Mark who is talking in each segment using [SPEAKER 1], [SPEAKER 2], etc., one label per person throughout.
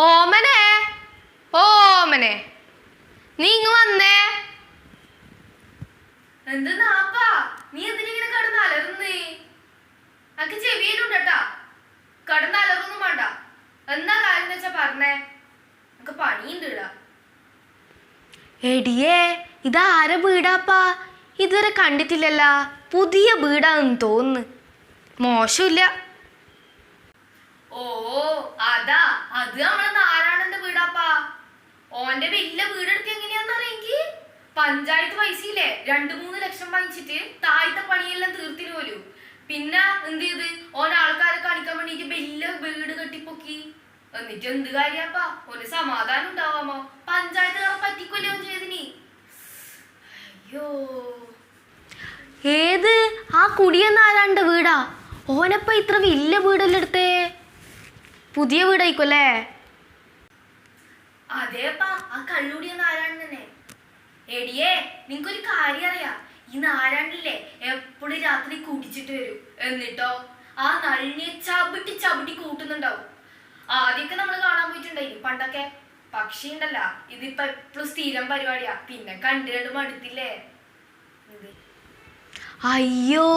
[SPEAKER 1] ഓമനെ. ഓമനെ. നീ ഇങ്ങ് വന്നേ
[SPEAKER 2] നീ എന്തിനിങ്ങനെ ചെവിയിലുണ്ടട്ടാ. വേണ്ട. എന്താ കാര്യം വെച്ചാ പറഞ്ഞേ. നമുക്ക്
[SPEAKER 1] എടിയേ ഇതാര വീടാപ്പാ? ഇതുവരെ കണ്ടിട്ടില്ലല്ല. പുതിയ വീടാന്ന് തോന്നുന്നു. മോശമില്ല.
[SPEAKER 2] ഓ അതാ അത് നമ്മളെ നാരായണന്റെ വീടാപ്പാ. ഓന്റെ വലിയ വീടെടുത്ത് എങ്ങനെയാന്ന് അറിയെങ്കി? പഞ്ചായത്ത് പൈസയില്ലേ? രണ്ടു മൂന്ന് ലക്ഷം വാങ്ങിച്ചിട്ട് താഴത്തെ പണിയെല്ലാം തീർത്തിനു പോലും. പിന്നെ എന്ത് ചെയ്ത്? ഓൻ ആൾക്കാരെ കാണിക്കാൻ വേണ്ടിട്ട് വലിയ വീട് കെട്ടിപ്പൊക്കി. എന്നിട്ട് എന്ത് കാര്യാപ്പാ? ഒരു സമാധാനം ഉണ്ടാവാമോ? പഞ്ചായത്തുകാരെ പറ്റിക്കൊല്ലോ ചെയ്തിനി. അയ്യോ.
[SPEAKER 1] ഏത്? ആ കുടിയെന്നാരാണ്ട് വീടാ. ഓനപ്പ ഇത്ര വലിയ വീടല്ലേ പുതിയ വീടായിക്കോല്ലേ
[SPEAKER 2] അതേപ്പാ ആ കള്ളുടിയ നാരായണൻ തന്നെ എടിയേ നിങ്ങൾക്കൊരു കാര്യം അറിയാ. ഈ നാരായണില്ലേ എപ്പോഴും രാത്രി കുടിച്ചിട്ട് വരും. എന്നിട്ടോ ആ നളിനെ ചവിട്ടി ചവിട്ടി കൂട്ടുന്നുണ്ടാവും. ആദ്യമൊക്കെ നമ്മൾ കാണാൻ പോയിട്ടുണ്ടായി പണ്ടൊക്കെ. പക്ഷി ഉണ്ടല്ല ഇതിപ്പോ എപ്പോഴും സ്ഥിരം പരിപാടിയാ. പിന്നെ കണ്ടു കണ്ട് മടുത്തില്ലേ.
[SPEAKER 1] അയ്യോ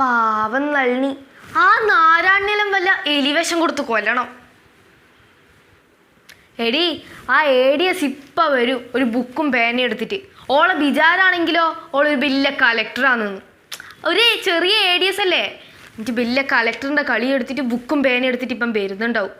[SPEAKER 1] പാവം നളിനി. ആ നാരായണിലും വല്ല എലിവേഷം കൊടുത്ത് കൊല്ലണം. എടി ആ ഏഡിയസ് ഇപ്പ വരും ഒരു ബുക്കും പേനയും എടുത്തിട്ട്. ഓളെ ബിജാരാണെങ്കിലോ ഓളൊരു വലിയ കലക്ടറാണെന്ന് ഒരു ചെറിയ ഏഡിയസ് അല്ലേ എനിക്ക് വലിയ കലക്ടറിന്റെ കളി എടുത്തിട്ട് ബുക്കും പേനയും എടുത്തിട്ട് ഇപ്പം വരുന്നുണ്ടാവും.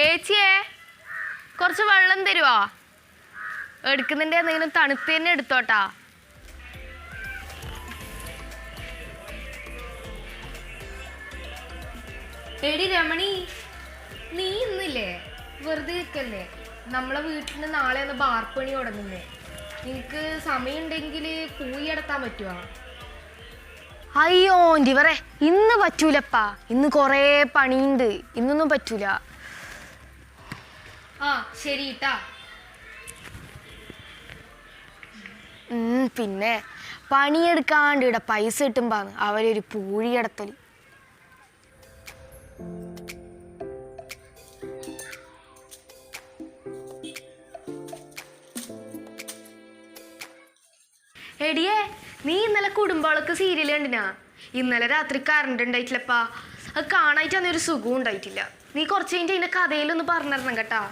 [SPEAKER 1] ഏച്ചിയെ കുറച്ച് വെള്ളം തരുവോ? എടുക്കുന്നതിന്റെ എന്തെങ്കിലും തണുത്ത് തന്നെ എടുത്തോട്ടാ. എടി രമണി നീ ഇന്നില്ലേ? വെറുതെ നിൽക്കല്ലേ നമ്മളെ വീട്ടിൽ നിന്ന് നാളെ ഒന്ന് ബാർപ്പണി തുടങ്ങുന്നേ. നിനക്ക് സമയമുണ്ടെങ്കിൽ പോയി എടുത്താൻ പറ്റുമോ അയ്യോ ഇവറെ ഇന്ന് പറ്റൂലപ്പാ. ഇന്ന് കുറേ പണിയുണ്ട്. ഇന്നൊന്നും പറ്റൂല.
[SPEAKER 2] ആ ശരി
[SPEAKER 1] പിന്നെ പണിയെടുക്കാണ്ട് ഇവിടെ പൈസ കിട്ടുമ്പോ അവരൊരു പൂഴി കിടത്തൽ. എടിയേ നീ ഇന്നലെ കുടുംബാളൊക്കെ സീരിയൽ കണ്ടിനാ? ഇന്നലെ രാത്രി കറണ്ട് ഉണ്ടായിട്ടില്ലപ്പാ. അത് കാണായിട്ട് അന്നൊരു സുഖം ഉണ്ടായിട്ടില്ല. നീ കുറച്ച് കഴിഞ്ഞിട്ട് അതിന്റെ കഥയിലൊന്ന് പറഞ്ഞിരണം കേട്ടാ.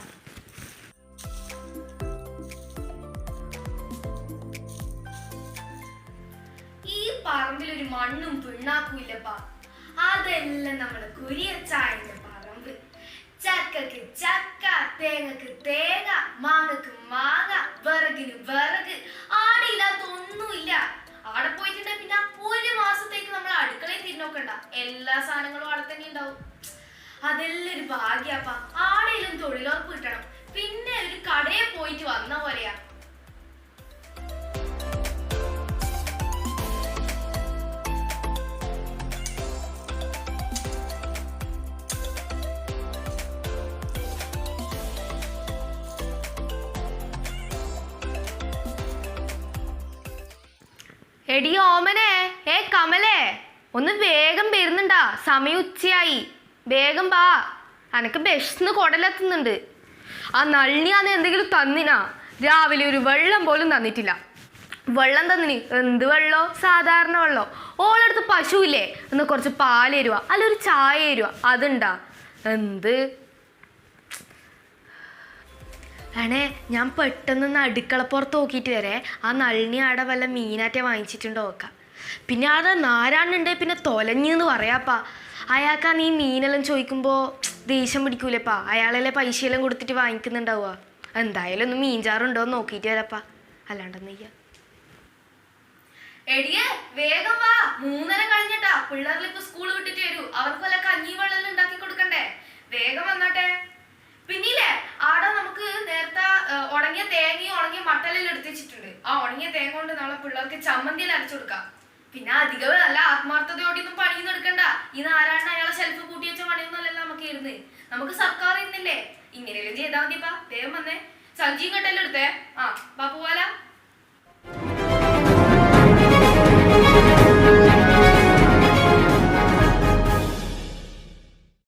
[SPEAKER 2] മണ്ണും പിണ്ണാക്കും അതെല്ലാം നമ്മുടെ കുരിയച്ചായന്റെ പറമ്പ്. ചക്കക്ക് ചക്ക തേങ്ങക്ക് തേങ്ങ മാങ്ങക്ക് മാങ്ങ വിറകിന് വിറക്. ആടില്ലാത്ത ഒന്നുമില്ല. ആടെ പോയിട്ടുണ്ടെ പിന്നെ ഒരു മാസത്തേക്ക് നമ്മൾ അടുക്കളയിൽ തിരിഞ്ഞോക്കണ്ട. എല്ലാ സാധനങ്ങളും അവിടെ തന്നെ ഉണ്ടാവും. അതെല്ലാം ഒരു ഭാഗ്യപ്പാ. ആടെയും തൊഴിലുറപ്പ് കിട്ടണം. പിന്നെ ഒരു കടയിൽ പോയിട്ട് വന്ന പോലെയാ.
[SPEAKER 1] എടി ഓമനെ ഏ കമലേ ഒന്ന് വേഗം വരുന്നുണ്ടാ സമയം ഉച്ചയായി. വേഗം വാ. അനക്ക് ബെഷ്ന്ന് കുടലെത്തുന്നുണ്ട് ആ നള്ളിയാന്ന് എന്തെങ്കിലും തന്നിനാ? രാവിലെ ഒരു വെള്ളം പോലും തന്നിട്ടില്ല. വെള്ളം തന്നിന് എന്ത് വെള്ളോ? സാധാരണ വെള്ളോ. ഓളടുത്ത് പശുവില്ലേ? എന്ന് കുറച്ച് പാൽ തരുക അല്ല ഒരു ചായ തരുക അതുണ്ടാ. എന്ത്? ആണേ ഞാൻ പെട്ടെന്ന് അടുക്കളപ്പുറത്ത് നോക്കിയിട്ട് വരെ ആ നളിനി ആടെ വല്ല മീനാറ്റെ വാങ്ങിച്ചിട്ടുണ്ടോ നോക്കാം പിന്നെ ആടെ നാരാണുണ്ട് പിന്നെ തൊലഞ്ഞെന്ന് പറയാപ്പാ. അയാൾക്ക് നീ മീനെല്ലാം ചോദിക്കുമ്പോൾ ദേഷ്യം പിടിക്കൂലേപ്പാ. അയാളല്ലേ പൈസയെല്ലാം കൊടുത്തിട്ട് വാങ്ങിക്കുന്നുണ്ടാവുക. എന്തായാലും ഒന്ന് മീൻചാറുണ്ടോ എന്ന് നോക്കിയിട്ട് വരപ്പാ. അല്ലാണ്ടെന്നയ്യ
[SPEAKER 2] എടിയേ വേഗം വാ. മൂന്നര കഴിഞ്ഞിട്ടാ. പിള്ളേരിൽ ഇപ്പൊ സ്കൂൾ വിട്ടിട്ട് വരൂ. അവർക്ക് വല്ല കഞ്ഞി വെള്ളം ഉണ്ടാക്കി കൊടുക്കണ്ടേ വേഗം വന്നാട്ടെ പിന്നില്ലേ ആടെ നമുക്ക് നേരത്തെ ഏ, ഉണങ്ങിയ തേങ്ങയും ഉണങ്ങിയ മട്ടലെല്ലാം എടുത്ത് വെച്ചിട്ടുണ്ട് ആ ഉണങ്ങിയ തേങ്ങ കൊണ്ട് നാളെ പിള്ളേർക്ക് അരച്ചു കൊടുക്കാം. പിന്നെ അധികം നല്ല ആത്മാർത്ഥതയോടെയൊന്നും പണിയൊന്നും എടുക്കണ്ട. ഈ നാരായണ അയാളെ ഷെൽഫ് കൂട്ടി വെച്ച പണിയൊന്നുമല്ലല്ലോ നമുക്ക് ഇരുന്ന് നമുക്ക് സർക്കാർ ഇരുന്നില്ലേ? ഇങ്ങനെയല്ലേ ചെയ്താൽ മതിപ്പാ വേഗം വന്നേ. സഞ്ചിയും കെട്ടെല്ലാം എടുത്തേ. ആ ബാപ്പു പോല